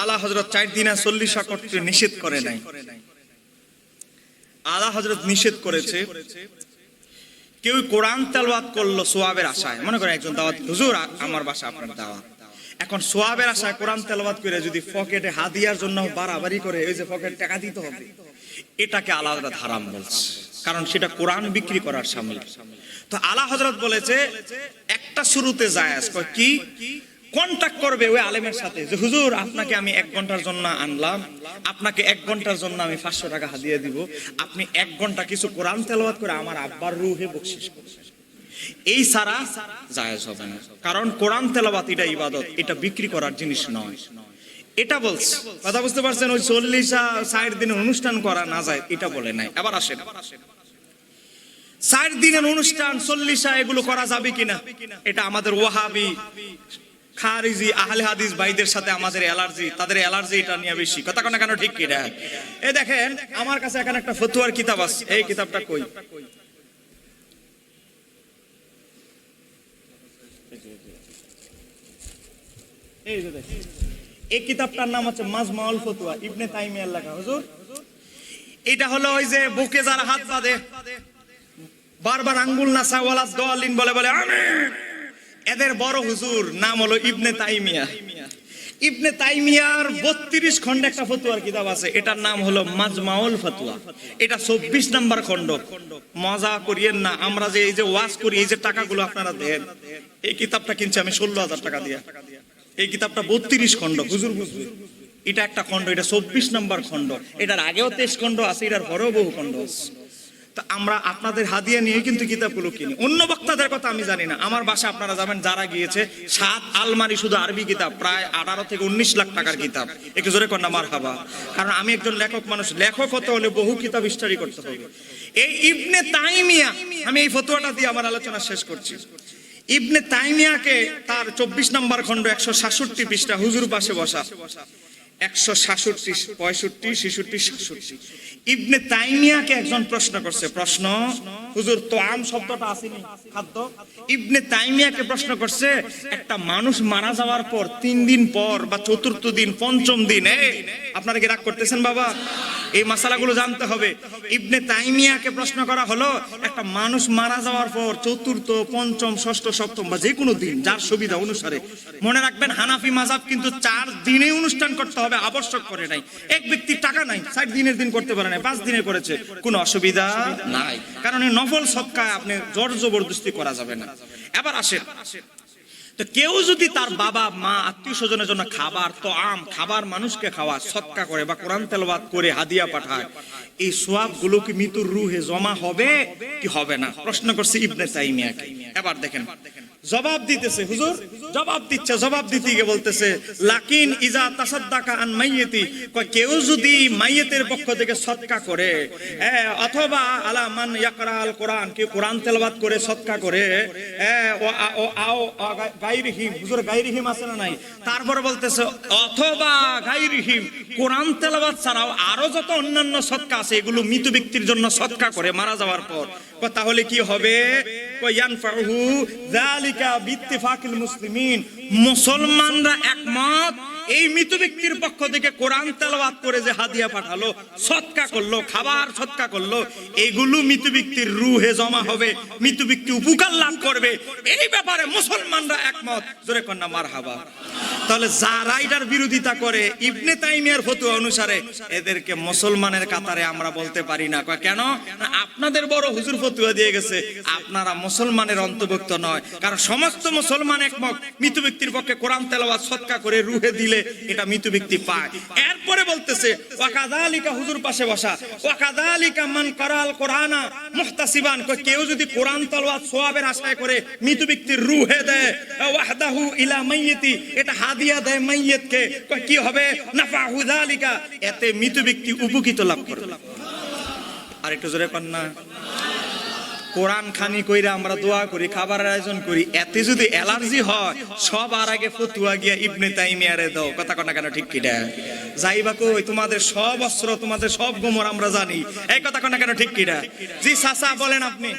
আলা হজরত চার দিনা চল্লিশা করতে নিষেধ করে নাই। আলা হজরত নিষেধ করেছে। কেউ কোরআন তেলওয়াত করল সোয়াবের আশায়। মনে করে একজন দাওয়াত, হুজুর, আমার বাসা আপনার দাওয়াত। এখন সোয়াবের আশায় কোরআন তেলওয়াত করে যদি পকেটে হাদিয়ার জন্য বাড়াবাড়ি করে, ওই যে পকেট টাকা দিতে হবে। এটাকে আলাদা হারাম বলছে। কারণ সেটা কোরআন বিক্রি করার সামিল। তো আলা হজরত বলেছে, একটা শুরুতে কয় কি? কন্টাক্ট করবে ওই আলেমের সাথে যে, হুজুর, আপনাকে আমি এক ঘণ্টার জন্য আনলাম। আপনাকে এক ঘণ্টার জন্য আমি পাঁচশো টাকা হাদিয়ে দিব। আপনি এক ঘণ্টা কিছু কোরআন তেলাওয়াত করে আমার আব্বার রুহে বকশিস এই সারা জায়েজ হবে না। কারণ কোরআন তেলাওয়াত এটা ইবাদত, এটা বিক্রি করার জিনিস নয়। এটা বলছে। কথা বুঝতে পারছেন? ওই চল্লিশা ষাট দিনের অনুষ্ঠান করা না যায়, এটা বলে নাই। আবার আসেন। ষাট দিনের অনুষ্ঠান চল্লিশা এগুলো করা যাবে কিনা? এটা আমাদের ওয়াহাবি। খারিজি আহলে হাদিস ভাইদের সাথে আমাদের অ্যালার্জি, তাদের অ্যালার্জি এটা নিয়ে বেশি। কথা কোনা কেন? ঠিক কি কিনা এই দেখেন, আমার কাছে এখানে একটা ফতুয়ার কিতাব আছে। এই কিতাবটা কই? এই কিতাবটার নাম হচ্ছে মাজমাউল ফতুয়া, ইবনে তাইমিয়ার হুজুর? এটা হলো ওই যে বুকে যারা হাত বাঁধে, বারবার আঙ্গুল নাসা ওয়ালা দোয়ালিন বলে বলে, আমিন! এদের বড় হুজুর নাম হলো ইবনে তাইমিয়া। ইবনে তাইমিয়ার বত্রিশ খন্ড একটা ফতুয়ার কিতাব আছে, এটার নাম হলো মাজমাউল ফতুয়া। এটা চব্বিশ নাম্বার খন্ড মজা করিয়েন না, আমরা যে এই যে ওয়াজ করি, এই যে টাকাগুলো আপনারা দেন, এই কিতাবটা কিনছি আমি ষোলো হাজার টাকা দিয়ে। এই কিতাবটা বত্রিশ খন্ড হুজুর বুঝবে। এটা একটা খন্ড এটা চব্বিশ নাম্বার খন্ড এটার আগেও তেইশ খন্ড আছে, এটার পরেও বহু খন্ড আছে। তা আমরা আপনাদের হাদিয়া নিয়ে কিন্তু কিতাবগুলো কিনি। অন্য বক্তাদের কথা আমি জানি না। আমার বাসা আপনারা যাবেন, যারা গিয়েছে, সাত আলমারি শুধু আরবি কিতাব, প্রায় আঠারো থেকে উনিশ লাখ টাকার কিতাব। একটু জোরে কন্যা মার হাবা কারণ আমি একজন লেখক মানুষ। লেখক হতে হলে বহু কিতাব স্টাডি করতে হবে। এই ইবনে তাইমিয়া, আমি এই ফতোয়াটা দিয়ে আমার আলোচনা শেষ করছি। ইবনে তাইমিয়াকে তার চব্বিশ নম্বর খণ্ড একশো সাতষট্টি পৃষ্ঠা হুজুর পাশে বসা। একশো সাতষট্টি, পঁয়ষট্টি, ছেষট্টি, সাতষট্টি। ইবনে তাইমিয়াকে একজন প্রশ্ন করছে, প্রশ্ন, হুজুর, তো আম শব্দটা আসেনি, খাদ্য? ইবনে তাইমিয়াকে প্রশ্ন করছে, একটা মানুষ মারা যাওয়ার পর তিন দিন পর বা চতুর্থ দিন, পঞ্চম দিন আপনারা কি রাগ করতেছেন বাবা? এই মশালাগুলো জানতে হবে। ইবনে তাইমিয়াকে প্রশ্ন করা হলো, একটা মানুষ মারা যাওয়ার পর চতুর্থ, পঞ্চম, ষষ্ঠ, সপ্তম বা যে কোনো দিন, যার সুবিধা অনুসারে। মনে রাখবেন, হানাফি মাজাব কিন্তু চার দিনে অনুষ্ঠান করতে হবে, আবশ্যক করে নাই। এক ব্যক্তির টাকা নাই, ষাট দিনের দিন করতে পারে নাই, পাঁচ দিনে করেছে। কোনো অসুবিধা নাই। কারণ এই নফল সৎকায় আপনি জোর জবরদস্তি করা যাবে না। এবার আসেন। তো কেউ যদি তার বাবা, মা, আত্মীয় স্বজনের জন্য খাবার তো আম খাবার মানুষকে খাওয়া সৎকা করে বা কোরআন তেলবাদ করে, হাদিয়া পাঠায়, এই সোয়াবগুলো কি মৃত্যুর রুহে জমা হবে কি হবে না? প্রশ্ন করছে ইবনে তাইমিয়াকে। এবার দেখেন জবাব দিতেছে, হুজুর। জবাব দিচ্ছে, জবাব দিতে গিয়ে বলতেছে, লাকিন ইজা তাসাদ্দাকা আন মাইয়াতি। কয়, কেউ যদি মাইয়াতের পক্ষ থেকে সৎকা করে অথবা আলা মান ইয়াকরা আল কোরআন কি কোরআন তেলাওয়াত করে সৎকা করে ও ও আও গাইরিহিম হুজুর গাইরিহিম আছে না নাই? তারপর বলতেছে, অথবা গাইরিহিম কোরআন তেলাওয়াত ছাড়াও আরও যত অন্যান্য সৎকা আছে, এগুলো মৃত ব্যক্তির জন্য সৎকা করে মারা যাওয়ার পর। তাহলে কি হবে? মুসলমানরা একমত, এই মৃত ব্যক্তির পক্ষ থেকে কোরআন তেলাওয়াত করে যে হাদিয়া পাঠালো, সৎকা করল, খাবার সৎকা করল, এগুলো মৃত ব্যক্তির রুহে জমা হবে, মৃত ব্যক্তি উপকার লাভ করবে। এই ব্যাপারে মুসলমানরা একমত। জোরে কন্যা মার হাবা তাহলে যারা এটার বিরোধিতা করে, ইবনে তাইমিয়ার ফতুয়া অনুসারে এদেরকে মুসলমানের কাতারে আমরা বলতে পারি না। কেন? আপনাদের বড় হুজুর ফতুয়া দিয়ে গেছে, আপনারা মুসলমানের অন্তর্ভুক্ত নয়। কারণ সমস্ত মুসলমান একমত, মৃত ব্যক্তির পক্ষে কোরআন তেলাওয়াত সৎকা করে রুহে দিলে এটা মৃত ব্যক্তি পায়। এরপরে বলতেছে ওয়াকাদালিকা হুজুর পাশে বসা ওয়াকাদালিকা মান করাল কোরআনা মুহতাসিবান। কেউ যদি কোরআন তেলাওয়াত সোয়াবের আশায় করে মৃত ব্যক্তির রুহে দেয়, ওয়াহদাহু ইলা মাইয়িতি, এটা হাদিয়া দেয় মাইয়িতকে, কয়, কি হবে? নাফাহু যালিকা। এতে মৃত ব্যক্তি উপকৃত লাভ করবে। আর একটু জোরে পান না। কোরআন খানি কইরা আমরা দোয়া করি খাবার আয়োজন করি, এতে যদি অ্যালার্জি হয় সব আর আগে ফতুয়া গিয়া ইবনে তাইমিয়ারে দাও। কথা কথা কেন, ঠিক কিটা যাইবা কই, তোমাদের সব অস্ত্র, তোমাদের সব গোমর আমরা জানি। এই কথা কথা কেন, ঠিক কিটা জি সাসা বলেন আপনি।